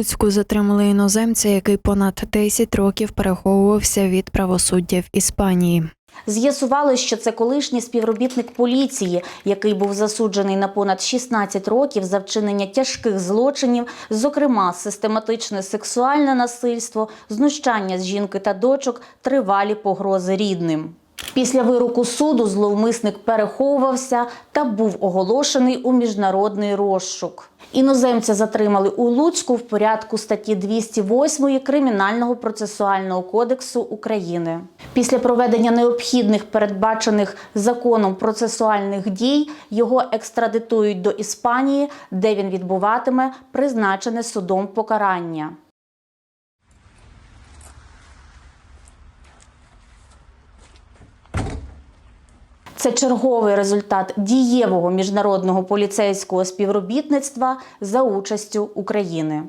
Луцьку затримали іноземця, який понад 10 років переховувався від правосуддя в Іспанії. З'ясували, що це колишній співробітник поліції, який був засуджений на понад 16 років за вчинення тяжких злочинів, зокрема систематичне сексуальне насильство, знущання з жінки та дочок, тривалі погрози рідним. Після вироку суду зловмисник переховувався та був оголошений у міжнародний розшук. Іноземця затримали у Луцьку в порядку статті 208 Кримінального процесуального кодексу України. Після проведення необхідних передбачених законом процесуальних дій його екстрадитують до Іспанії, де він відбуватиме призначене судом покарання. Це черговий результат дієвого міжнародного поліцейського співробітництва за участю України.